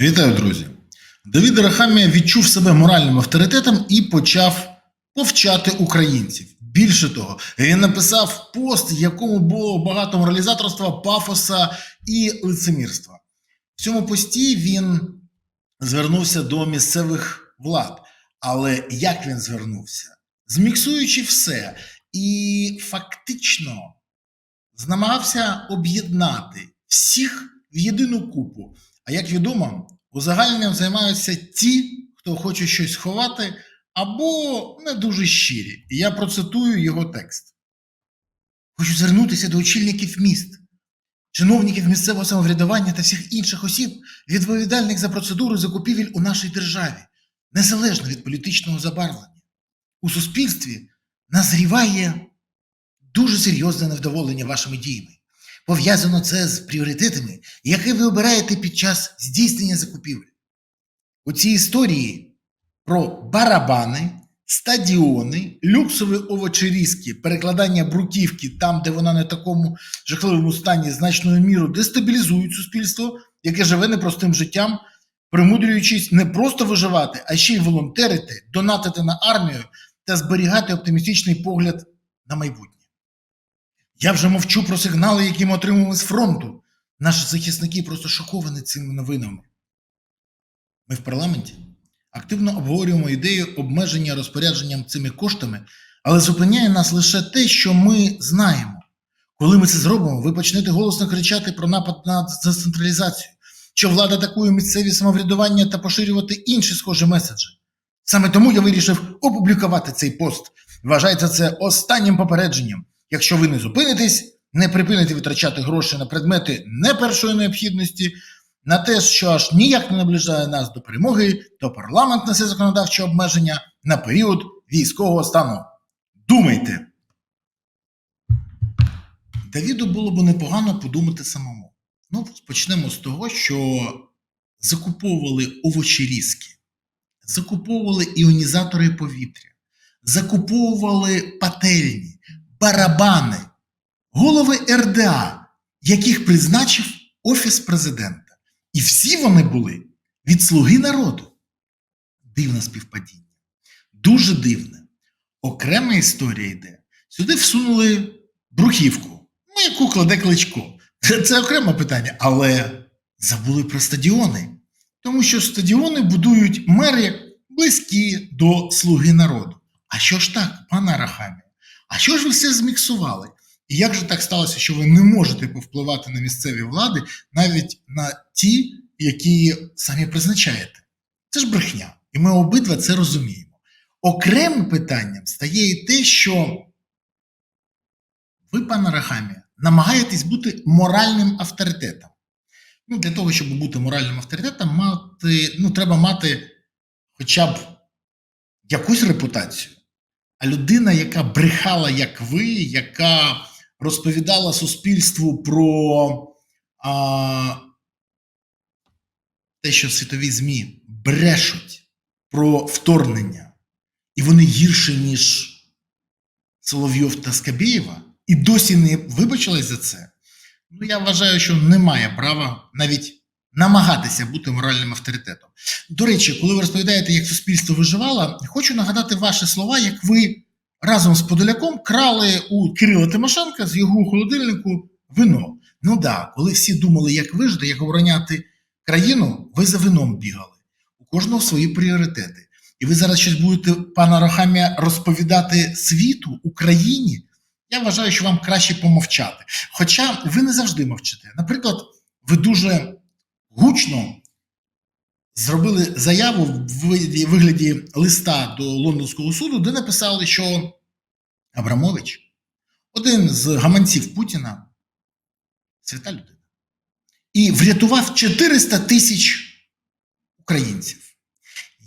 Вітаю, друзі! Давід Рахамія відчув себе моральним авторитетом і почав повчати українців. Більше того, він написав пост, якому було багато моралізаторства, пафоса і лицемірства. В цьому пості він звернувся до місцевих влад. Але як він звернувся? Зміксуючи все, і фактично намагався об'єднати всіх в єдину купу. А як відомо, узагальненням займаються ті, хто хоче щось ховати, або не дуже щирі. І я процитую його текст. Хочу звернутися до очільників міст, чиновників місцевого самоврядування та всіх інших осіб, відповідальних за процедуру закупівель у нашій державі, незалежно від політичного забарвлення. У суспільстві назріває дуже серйозне невдоволення вашими діями. Пов'язано це з пріоритетами, які ви обираєте під час здійснення закупівель. У цій історії про барабани, стадіони, люксові овочерізки, перекладання бруківки там, де вона в такому жахливому стані, значною мірою дестабілізують суспільство, яке живе непростим життям, примудрюючись не просто виживати, а ще й волонтерити, донатити на армію та зберігати оптимістичний погляд на майбутнє. Я вже мовчу про сигнали, які ми отримали з фронту. Наші захисники просто шоковані цими новинами. Ми в парламенті активно обговорюємо ідею обмеження розпорядженням цими коштами, але зупиняє нас лише те, що ми знаємо. Коли ми це зробимо, ви почнете голосно кричати про напад на децентралізацію, що влада атакує місцеві самоврядування та поширювати інші схожі меседжі. Саме тому я вирішив опублікувати цей пост. Вважається це останнім попередженням. Якщо ви не зупинитесь, не припините витрачати гроші на предмети не першої необхідності, на те, що аж ніяк не наближає нас до перемоги, то парламент несе законодавче обмеження на період військового стану. Думайте. Давіду було б непогано подумати самому. Ну, почнемо з того, що закуповували овочерізки, закуповували іонізатори повітря, закуповували пательні, барабани, голови РДА, яких призначив Офіс президента. І всі вони були від слуги народу. Дивне співпадіння. Дуже дивне. Окрема історія йде. Сюди всунули брухівку, ну, яку кладе кличко. Це, окреме питання, але забули про стадіони. Тому що стадіони будують мери близькі до слуги народу. А що ж так, пане Рахамі? А що ж ви все зміксували? І як же так сталося, що ви не можете повпливати на місцеві влади, навіть на ті, які самі призначаєте? Це ж брехня. І ми обидва це розуміємо. Окремим питанням стає і те, що ви, пане Рахамі, намагаєтесь бути моральним авторитетом. Ну, Для того, щоб бути моральним авторитетом, мати, ну, треба мати хоча б якусь репутацію. А людина, яка брехала, як ви, яка розповідала суспільству про а, те, що світові ЗМІ брешуть про вторгнення, і вони гірші, ніж Соловйов та Скабєєва, і досі не вибачилась за це. Ну, я вважаю, що немає права навіть намагатися бути моральним авторитетом. До речі, коли ви розповідаєте, як суспільство виживало, хочу нагадати ваші слова, як ви разом з Подоляком крали у Кирила Тимошенка з його холодильнику вино. Ну да, коли всі думали, як вижити, як обороняти країну, ви за вином бігали. У кожного свої пріоритети. І ви зараз щось будете, пана Рахамія, розповідати світу, Україні. Я вважаю, що вам краще помовчати. Хоча ви не завжди мовчите. Наприклад, ви дуже гучно зробили заяву в вигляді, листа до Лондонського суду, де написали, що Абрамович, один з гаманців Путіна, свята людина, і врятував 400 тисяч українців.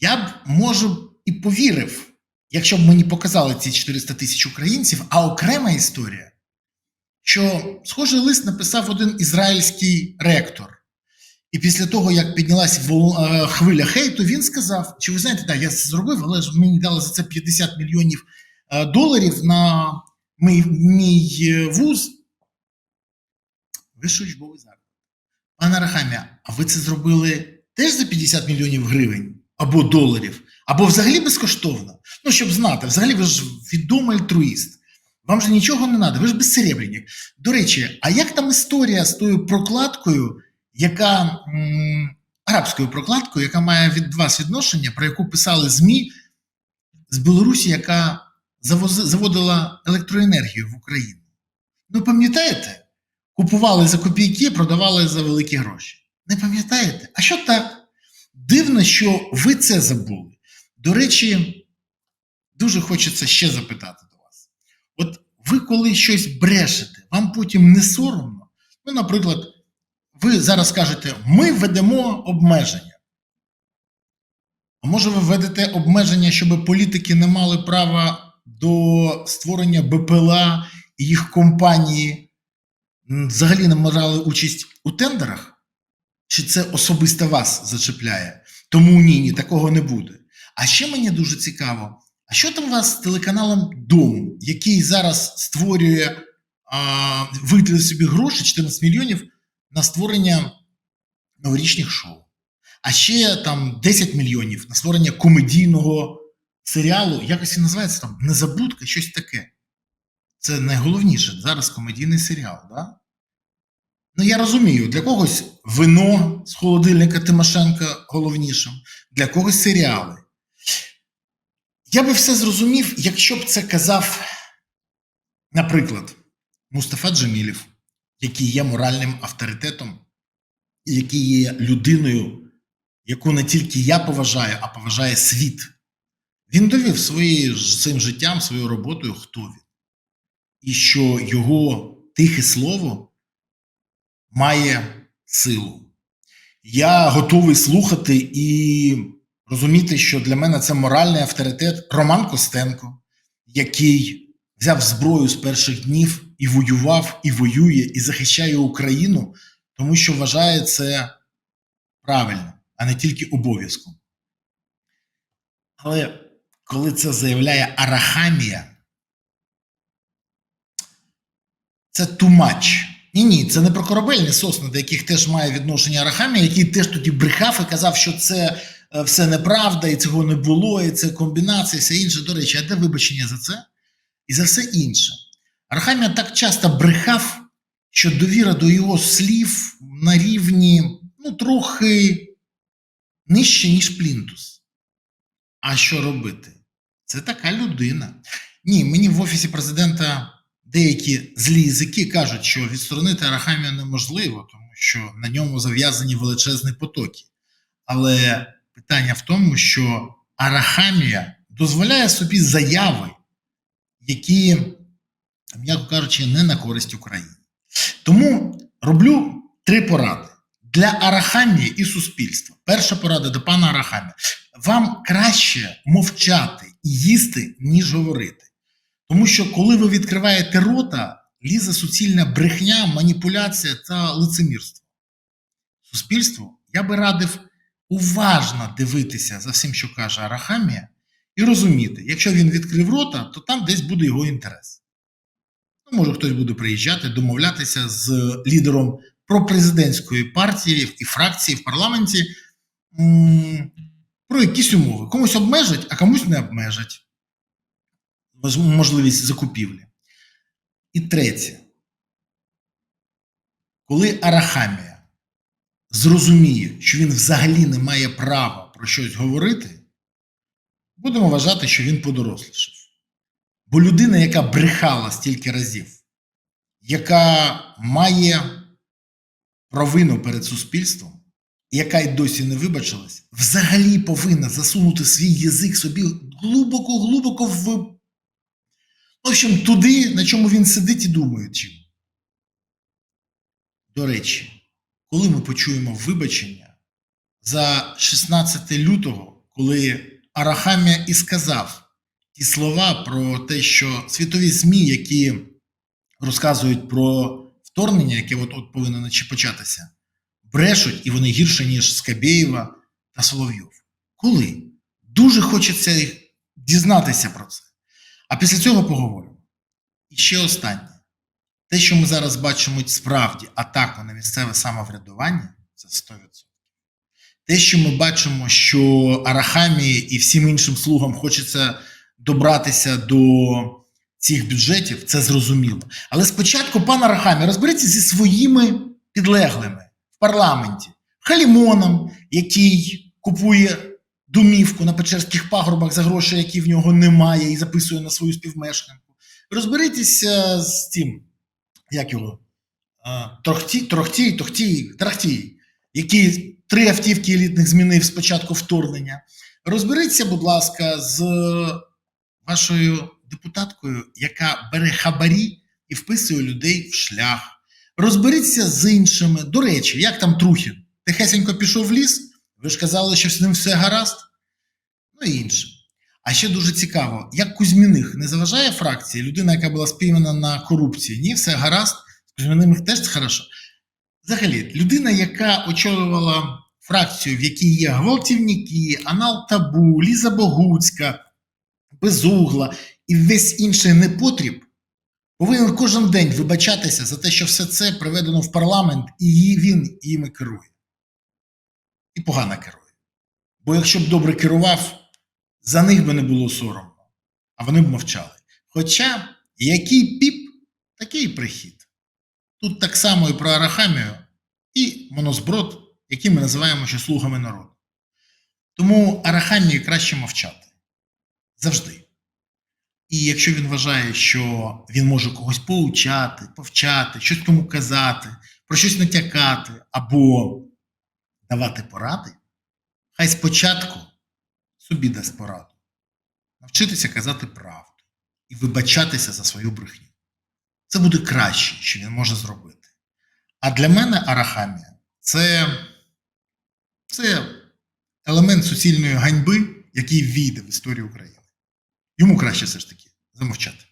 Я б, може, і повірив, якщо б мені показали ці 400 тисяч українців, а окрема історія, що схожий лист написав один ізраїльський ректор. І після того, як піднялася хвиля хейту, він сказав: чи ви знаєте, так, я це зробив, але ж мені дали за це 50 мільйонів доларів на мій, мій вуз. Вищий учбовий заклад. Пане Рахамія, а ви це зробили теж за 50 мільйонів гривень або доларів, або взагалі безкоштовно. Ну, щоб знати, взагалі ви ж відомий альтруїст. Вам же нічого не треба, ви ж безсеребренник. До речі, а як там історія з тою прокладкою, яка арабською прокладкою, яка має від вас відношення, про яку писали ЗМІ з Білорусі, яка заводила електроенергію в Україну? Ну, пам'ятаєте? Купували за копійки, продавали за великі гроші. Не пам'ятаєте? А що так? Дивно, що ви це забули. До речі, дуже хочеться ще запитати до вас. От ви коли щось брешете, вам потім не соромно? Ну, наприклад, ви зараз кажете, ми введемо обмеження. А може ви введете обмеження, щоб політики не мали права до створення БПЛА і їх компанії взагалі не брали участь у тендерах? Чи це особисто вас зачепляє? Тому ні, ні, такого не буде. А ще мені дуже цікаво, а що там у вас з телеканалом Дом, який зараз створює, а, виділив собі гроші 14 мільйонів на створення новорічних шоу? А ще там 10 мільйонів на створення комедійного серіалу, якось він називається там Незабудка, щось таке. Це найголовніше зараз комедійний серіал, да? Ну, я розумію, для когось вино з холодильника Тимошенка головнішим, для когось серіали. Я би все зрозумів, якщо б це казав, наприклад, Мустафа Джамілів, який є моральним авторитетом, який є людиною, яку не тільки я поважаю, а поважає світ. Він довів своєю, своїм життям, своєю роботою, хто він. І що його тихе слово має силу. Я готовий слухати і розуміти, що для мене це моральний авторитет Роман Костенко, який взяв зброю з перших днів і воював, і воює, і захищає Україну, тому що вважає це правильно, а не тільки обов'язком. Але коли це заявляє Арахамія, це much. Ні, ні, це не про корабельні сосни, до яких теж має відношення Арахамія, який теж тоді брехав і казав, що це е, все неправда, і цього не було, і це комбінація, і все інше. До речі, а де вибачення за це? І за все інше. Арахамія так часто брехав, що довіра до його слів на рівні ну, трохи нижче, ніж плінтус. А що робити? Це така людина. Ні, мені в офісі президента деякі злі язики кажуть, що відсторонити Арахамія неможливо, тому що на ньому зав'язані величезні потоки. Але питання в тому, що Арахамія дозволяє собі заяви, які, м'яко кажучи, не на користь Україні. Тому роблю три поради для Арахамії і суспільства. Перша порада до пана Арахамія. Вам краще мовчати і їсти, ніж говорити. Тому що коли ви відкриваєте рота, лізе суцільна брехня, маніпуляція та лицемірство. Суспільству я би радив уважно дивитися за всім, що каже Арахамія, і розуміти, якщо він відкрив рота, то там десь буде його інтерес. Може, хтось буде приїжджати, домовлятися з лідером пропрезидентської партії і фракції в парламенті про якісь умови. Комусь обмежать, а комусь не обмежать можливість закупівлі. І третє, коли Арахамія зрозуміє, що він взагалі не має права про щось говорити, будемо вважати, що він подорослішав. Бо людина, яка брехала стільки разів, яка має провину перед суспільством, яка й досі не вибачилась, взагалі повинна засунути свій язик собі глибоко-глибоко в в общем, туди, на чому він сидить і думає чим. До речі, коли ми почуємо вибачення за 16 лютого, коли Арахамія і сказав ті слова про те, що світові ЗМІ, які розказують про вторгнення, яке от от повинно початися, брешуть і вони гірше, ніж Скабєєва та Соловйов. Коли? Дуже хочеться дізнатися про це. А після цього поговоримо. І ще останнє. Те, що ми зараз бачимо справді атаку на місцеве самоврядування, це 100%. Те, що ми бачимо, що Арахамії і всім іншим слугам хочеться добратися до цих бюджетів, це зрозуміло. Але спочатку, пан Арахамі, розберіться зі своїми підлеглими в парламенті, Халімоном, який купує домівку на Печерських пагорбах за гроші, які в нього немає, і записує на свою співмешканку. Розберіться з тим, як його Трохті, Трохтій, Тохтій, Трахтій, який три автівки елітних змінив з початку вторгнення. Розберіться, будь ласка, з вашою депутаткою, яка бере хабарі і вписує людей в шлях. Розберіться з іншими. До речі, як там Трухін? Тихесенько пішов в ліс. Ви ж казали, що з ним все гаразд. Ну і інше. А ще дуже цікаво, як Кузьміних не заважає фракції, людина, яка була спіймана на корупції. Ні, все гаразд. З Кузьміним теж хорошо. Взагалі, людина, яка очолювала фракцію, в якій є гвалтівники, Анал Табу, Ліза Богуцька, Безугла і весь інший непотріб, повинен кожен день вибачатися за те, що все це приведено в парламент, і він їми керує. І погано керує. Бо якщо б добре керував, за них би не було соромно, а вони б мовчали. Хоча який піп, такий прихід. Тут так само і про Арахамію, і монозброд, які ми називаємо ще слугами народу. Тому Арахамії краще мовчати. Завжди. І якщо він вважає, що він може когось поучати, повчати, щось кому казати, про щось натякати або давати поради, хай спочатку собі дасть пораду. Навчитися казати правду і вибачатися за свою брехню. Це буде краще, що він може зробити. А для мене арахамія це, це елемент суцільної ганьби, який війде в історію України. Йому краще все ж таки замовчати.